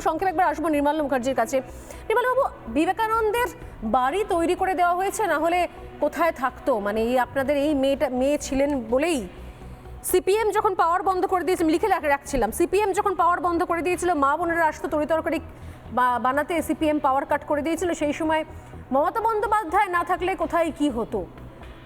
সংক্ষেপে একবার আসব নির্মাল্য মুখার্জির কাছে। নির্মাল্যবাবু বিবেকানন্দের বাড়ি তৈরি করে দেওয়া হয়েছে, না হলে কোথায় থাকতো? মানে এই আপনাদের এই মেয়েটা, মেয়ে ছিলেন বলেই। সিপিএম যখন পাওয়ার বন্ধ করে দিয়েছিলাম লিখে রাখ- রাখছিলাম, সিপিএম যখন পাওয়ার বন্ধ করে দিয়েছিল, মা বোনেরা আসতো, তরি তরকারি বা- বানাতে সিপিএম পাওয়ার কাট করে দিয়েছিল, সেই সময় মমতা বন্দ্যোপাধ্যায় না থাকলে কোথায় কি হতো?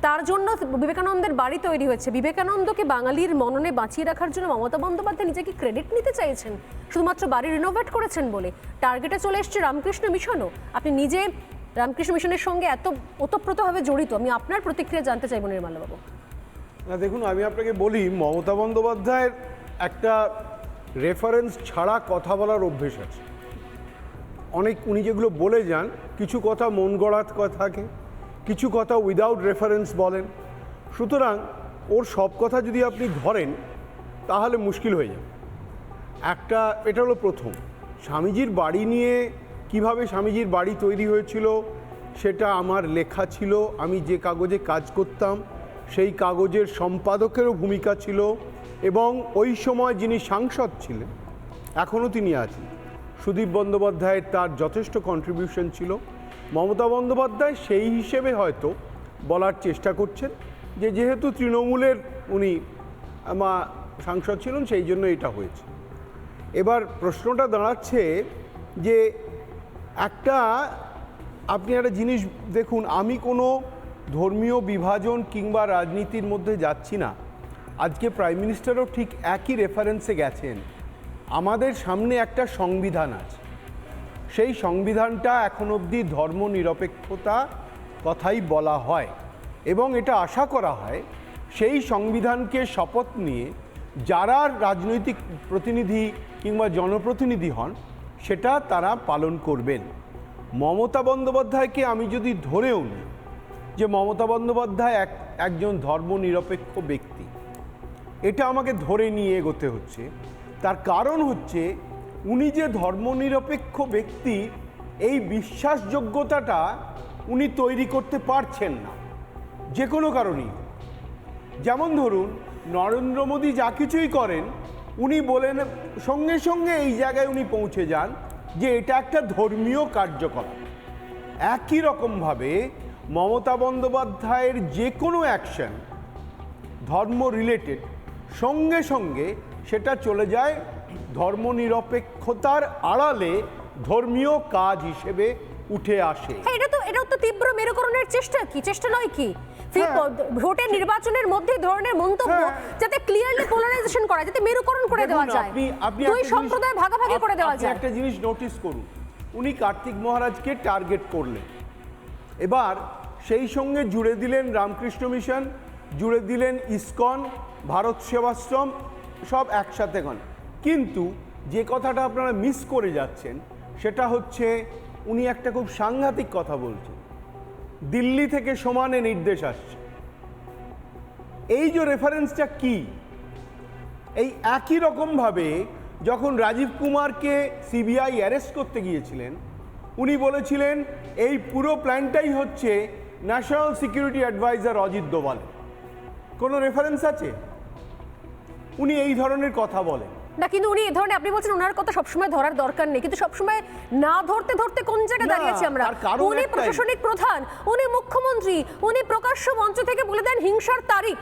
তার জন্য বিবেকানন্দের বাড়ি তৈরি হয়েছে। বিবেকানন্দকে বাঙালির মননে বাঁচিয়ে রাখার জন্য মমতা বন্দ্যোপাধ্যায় নিজেকে ক্রেডিট নিতে চাইছেন? শুধুমাত্র বাড়ি রিনোভেট করেছেন বলে। টার্গেটে চলে এসছে রামকৃষ্ণ মিশনও। আপনি নিজে রামকৃষ্ণ মিশনের সঙ্গে এত ওতপ্রোতভাবে জড়িত, আমি আপনার প্রতিক্রিয়া জানতে চাইব নির্মলাবাবু। না, দেখুন, আমি আপনাকে বলি, মমতা বন্দ্যোপাধ্যায়ের একটা রেফারেন্স ছাড়া কথা বলার অভ্যেস আছে। অনেক, উনি যেগুলো বলে যান, কিছু কথা মন গড়াত থাকে কিছু কথা উইদাউট রেফারেন্স বলেন। সুতরাং ওর সব কথা যদি আপনি ধরেন, তাহলে মুশকিল হয়ে যাবে। একটা, এটা হলো প্রথম। স্বামীজির বাড়ি নিয়ে কীভাবে স্বামীজির বাড়ি তৈরি হয়েছিল, সেটা আমার লেখা ছিল, আমি যে কাগজে কাজ করতাম, সেই কাগজের সম্পাদকেরও ভূমিকা ছিল এবং ওই সময় যিনি সাংসদ ছিলেন, এখনও তিনি আছেন। সুদীপ বন্দ্যোপাধ্যায়ের তার যথেষ্ট কন্ট্রিবিউশন ছিল। মমতা বন্দ্যোপাধ্যায় সেই হিসেবে হয়তো বলার চেষ্টা করছেন যে যেহেতু তৃণমূলের উনি মা সাংসদ ছিলেন, সেই জন্য এটা হয়েছে। এবার প্রশ্নটা দাঁড়াচ্ছে যে একটা, আপনি একটা জিনিস দেখুন, আমি কোনো ধর্মীয় বিভাজন কিংবা রাজনীতির মধ্যে যাচ্ছি না। আজকে প্রাইম মিনিস্টারও ঠিক একই রেফারেন্সে গেছেন। আমাদের সামনে একটা সংবিধান আছে। সেই সংবিধানটা এখন অবধি ধর্ম নিরপেক্ষতা কথাই বলা হয় এবং এটা আশা করা হয় সেই সংবিধানকে শপথ নিয়ে যারা রাজনৈতিক প্রতিনিধি কিংবা জনপ্রতিনিধি হন, সেটা তারা পালন করবেন। মমতা বন্দ্যোপাধ্যায়কে আমি যদি ধরেও নিই যে মমতা বন্দ্যোপাধ্যায় এক, একজন ধর্মনিরপেক্ষ ব্যক্তি, এটা আমাকে ধরে নিয়ে এগোতে হচ্ছে। তার কারণ হচ্ছে উনি যে ধর্মনিরপেক্ষ ব্যক্তি, এই বিশ্বাসযোগ্যতাটা উনি তৈরি করতে পারছেন না। যে কোনো কারণেই। যেমন ধরুন, নরেন্দ্র মোদী যা কিছুই করেন, উনি বলেন, সঙ্গে সঙ্গে এই জায়গায় উনি পৌঁছে যান যে এটা একটা ধর্মীয় কার্যকলাপ। একই রকমভাবে মমতা বন্দ্যোপাধ্যায়ের যে কোনো অ্যাকশন, ধর্ম রিলেটেড, সঙ্গে সঙ্গে সেটা চলে যায় ধর্মনিরপেক্ষতার আড়ালে ধর্মীয় কাজ হিসেবে উঠে আসে। হ্যাঁ এটা তো এটা তো তীব্র মেরুকরণের চেষ্টা। কি চেষ্টা নয় কি? হ্যাঁ। ভোটের নির্বাচনের মধ্যে ধরনের মন্তব্য হ্যাঁ। যাতে ক্লিয়ারলি পোলারাইজেশন করা যাতে মেরুকরণ করে দেওয়া যায়। আপনি দুই সম্প্রদায় ভাগাভাগি করে দেওয়া যায়। একটা জিনিস নোটিস করুন। উনি কার্তিক মহারাজকে টার্গেট করলেন। এবার সেই সঙ্গে জুড়ে দিলেন রামকৃষ্ণ মিশন জুড়ে দিলেন ইসকন ভারত সেবাশ্রম সব একসাথে গণ কিন্তু যে কথাটা আপনারা মিস করে যাচ্ছেন, সেটা হচ্ছে উনি একটা খুব সাংঘাতিক কথা বলছেন। দিল্লি থেকে সমানে নির্দেশ আসছে। এই যে রেফারেন্সটা কি? এই একই রকমভাবে যখন রাজীব কুমারকে সিবিআই অ্যারেস্ট করতে গিয়েছিলেন, উনি বলেছিলেন, এই পুরো প্ল্যানটাই হচ্ছে national security adviser Ajit Doval কোনো রেফারেন্স আছে? উনি এই ধরনের কথা বলেন। না কিন্তু উনি এই ধরনের আপনি বলছেন ওনার কথা সবসময় ধরার দরকার নেই কিন্তু সবসময় না ধরতে ধরতে কোন জায়গায় দাঁড়িয়েছি আমরা? উনি প্রশাসনিক প্রধান উনি মুখ্যমন্ত্রী উনি প্রকাশ্য মঞ্চ থেকে বলে দেন হিংসার তারিখ।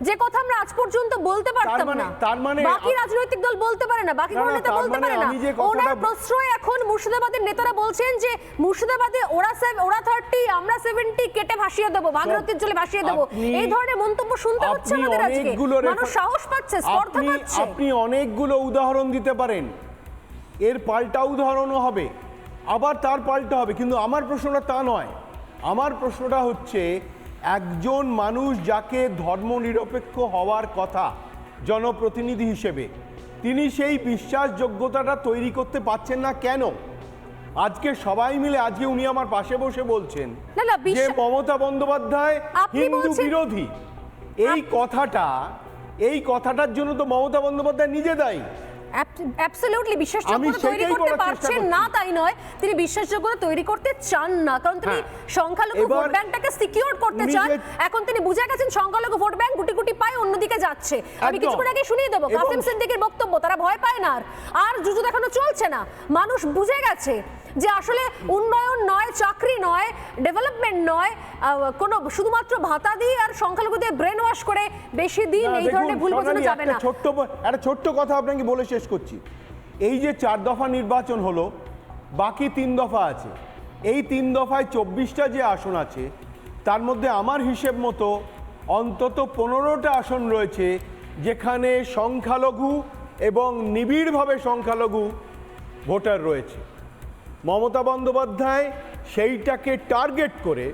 যে কথা আমরা আজ পর্যন্ত বলতে পারতাম মানে- না। তার মানে- বাকি রাজনৈতিক দল বলতে পারে না বাকি কোনো নেতা বলতে মানে পারে না। ওনার প্রশ্রয় এখন মুর্শিদাবাদের নেতারা বলছেন যে মুর্শিদাবাদে ওরা ওরা থার্টি আমরা সেভেন্টি কেটে ভাসিয়ে দেবো ভাগীরথীর জলে ভাসিয়ে দেবো। এই ধরনের মন্তব্য শুনতে হচ্ছে আমাদের আজকে। মানুষ সাহস পাচ্ছে স্পর্ধা পাচ্ছে। আপনি অনেকগুলো উদাহরণ দিতে পারেন। এর পাল্টা উদাহরণও হবে। আবার তার পাল্টা হবে কিন্তু আমার প্রশ্নটা তা নয়। আমার প্রশ্নটা হচ্ছে একজন মানুষ যাকে ধর্মনিরপেক্ষ হওয়ার কথা জনপ্রতিনিধি হিসেবে তিনি সেই বিশ্বাসযোগ্যতাটা তৈরি করতে পারছেন না কেন? আজকে সবাই মিলে আজকে উনি আমার পাশে বসে বলছেন যে মমতা বন্দ্যোপাধ্যায় হিন্দু বিরোধী। এই কথাটা এই কথাটার জন্য তো মমতা বন্দ্যোপাধ্যায় নিজে দায়ী। অ্যাবসলিউটলি বিশ্বাসযোগ্যতা তৈরি করতে পারছেন না তাই নয় তিনি বিশ্বাসযোগ্যতা তৈরি করতে চান না কারণ তিনি হ্যাঁ। সংখ্যালঘু ভোট ব্যাংকটাকে সিকিউর করতে চান। এখন তিনি বুঝে গেছেন সংখ্যালঘু ভোট ব্যাংক গুটি গুটি পায় অন্যদিকে যাচ্ছে। আমি। কিছুক্ষণ আগে শুনিয়ে দেবো কাসিম সিদ্দিকের বক্তব্য তারা ভয় পায় না আর। আর জুজু দেখানো চলছে না মানুষ বুঝে গেছে। যে আসলে উন্নয়ন নয় চাকরি নয় ডেভেলপমেন্ট নয় কোনো শুধুমাত্র ভাতা দিয়ে আর সংখ্যালঘুদের ব্রেন ওয়াশ করে বেশি দিন এই ধরনের ভুল বোঝানো যাবে না। ছোট্ট একটা ছোট্ট কথা আপনাকে বলে শেষ করছি। এই যে চার দফা নির্বাচন হলো বাকি তিন দফা আছে। এই তিন দফায় চব্বিশটা যে আসন আছে তার মধ্যে আমার হিসেব মতো অন্তত পনেরোটা আসন রয়েছে যেখানে সংখ্যালঘু এবং নিবিড়ভাবে সংখ্যালঘু ভোটার রয়েছে। মমতা বন্দ্যোপাধ্যায় সেইটাকে টার্গেট করে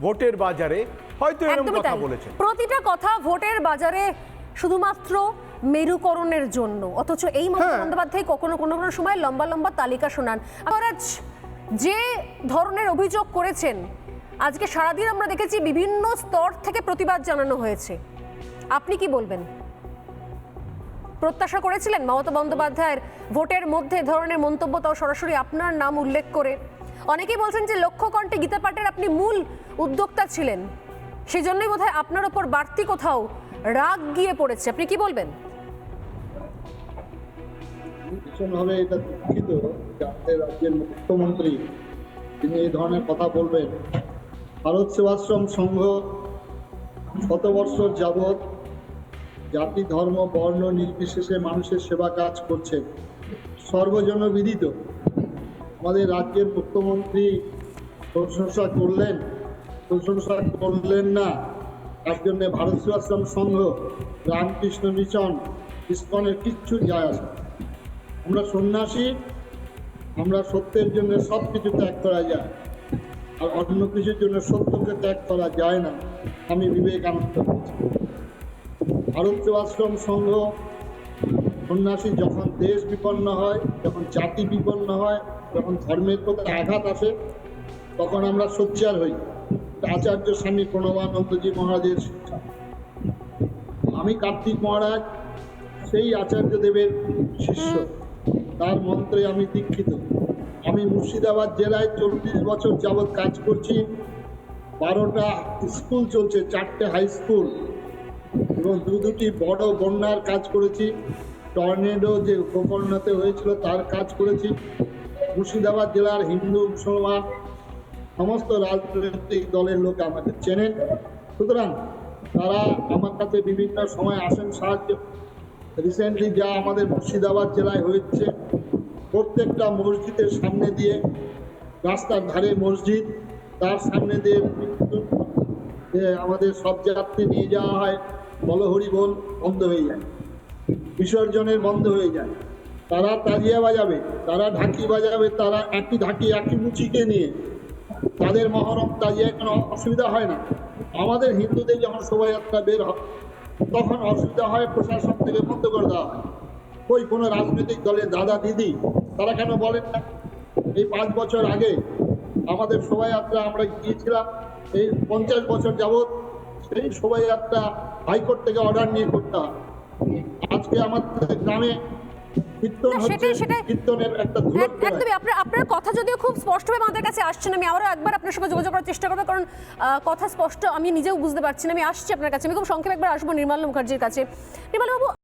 ভোটের বাজারে হয়তো এরকম কথা তাই। বলেছেন। প্রতিটা কথা ভোটের বাজারে শুধুমাত্র মেরুকরণের জন্য অথচ এই মমতা হ্যাঁ। বন্দ্যোপাধ্যায় কখনো কোনো কোনো সময় লম্বা লম্বা তালিকা শোনান। আবার আজ যে ধরনের অভিযোগ করেছেন আজকে সারাদিন আমরা দেখেছি বিভিন্ন স্তর থেকে প্রতিবাদ জানানো হয়েছে। আপনি কি বলবেন? প্রত্যাশা করেছিলেন মমতা বন্দ্যোপাধ্যায়ের ভোটের মধ্যে ধরনের মন্তব্য তাও সরাসরি আপনার নাম উল্লেখ করে। অনেকেই বলছেন যে লক্ষ্য কণ্ঠে গীতা পাঠের আপনি মূল উদ্যোক্তা ছিলেন। সেই জন্যই বোধহয় আপনার ওপর বাড়তি কোথাও রাগ গিয়ে পড়েছে। আপনি কি বলবেন? ভীষণভাবে এটা দুঃখিত যে আমাদের রাজ্যের মুখ্যমন্ত্রী তিনি এই ধরনের কথা বলবেন। ভারত সেবাশ্রম সংঘ শত বৎসর যাবৎ জাতি, ধর্ম, বর্ণ নির্বিশেষে মানুষের সেবা কাজ করছে। সর্বজনবিদিত। আমাদের রাজ্যের মুখ্যমন্ত্রী প্রশংসা করলেন। প্রশংসা করলেন না। তার জন্য ভারত সেবাশ্রম সংঘ, রামকৃষ্ণ মিশন, ইস্কনের কিচ্ছু যায় আসে। আমরা সন্ন্যাসী, আমরা সত্যের জন্য সব কিছু ত্যাগ করা যায়। আর অন্য কিছুর জন্য সত্যকে ত্যাগ করা যায় না। আমি বিবেকানন্দ বলছি। ভারত আশ্রম সংঘ, সন্ন্যাসী যখন দেশ বিপন্ন হয়, যখন জাতি বিপন্ন হয়, যখন ধর্মের প্রতি আঘাত আসে, তখন আমরা সোচ্চার হই। আচার্য স্বামী প্রণবানন্দজি মহারাজের শিক্ষা। আমি কার্তিক মহারাজ, সেই আচার্য দেবের শিষ্য। তার মন্ত্রে আমি দীক্ষিত। আমি মুর্শিদাবাদ জেলায় চল্লিশ বছর যাবৎ কাজ করছি। বারোটা স্কুল চলছে, চারটে হাই স্কুল। এবং দু দুটি বড় বন্যার কাজ করেছি। টর্নেডো যে গোকর্ণাতে হয়েছিল তার কাজ করেছি। মুর্শিদাবাদ জেলার হিন্দু, মুসলমান সমস্ত রাজনৈতিক দলের লোক আমাকে চেনেন সুতরাং তারা আমার কাছে বিভিন্ন সময় আসেন সাহায্য। রিসেন্টলি যা আমাদের মুর্শিদাবাদ জেলায় হয়েছে, প্রত্যেকটা মসজিদের সামনে দিয়ে, রাস্তার ধারে মসজিদ, তার সামনে দিয়ে আমাদের সব যাত্রী নিয়ে যাওয়া হয়। বলহরি বল, বন্ধ হয়ে যায়। বিসর্জনের বন্ধ হয়ে যায়। তারা তাজিয়া বাজাবে, তারা ঢাকি বাজাবে, তারা একই ঢাকি একই মুচিকে নিয়ে। তাদের মহরম তাজিয়ায় কোনো অসুবিধা হয় না। আমাদের হিন্দুদের যখন শোভাযাত্রা বের হয়, তখন অসুবিধা হয় প্রশাসন থেকে বন্ধ করে দেওয়া হয়। ওই কোনো রাজনৈতিক দলের দাদা, দিদি, তারা কেন বলেন না? এই পাঁচ বছর আগে আমাদের শোভাযাত্রা আমরা গিয়েছিলাম, এই পঞ্চাশ বছর যাবৎ সেই শোভাযাত্রা হাইকোর্ট থেকে অর্ডার নিয়ে করতাম আজকে আমাদের গ্রামে আপনার আপনার কথা যদিও খুব স্পষ্টভাবে আমাদের কাছে আমি আবারও একবার আপনার সঙ্গে যোগাযোগ করার চেষ্টা করব কারণ কথা স্পষ্ট আমি নিজেও বুঝতে পারছি না আমি আসছি আপনার কাছে আমি খুব সংক্ষেপে একবার আসব নির্মাল মুখার্জির কাছে। নির্মাল্য বাবু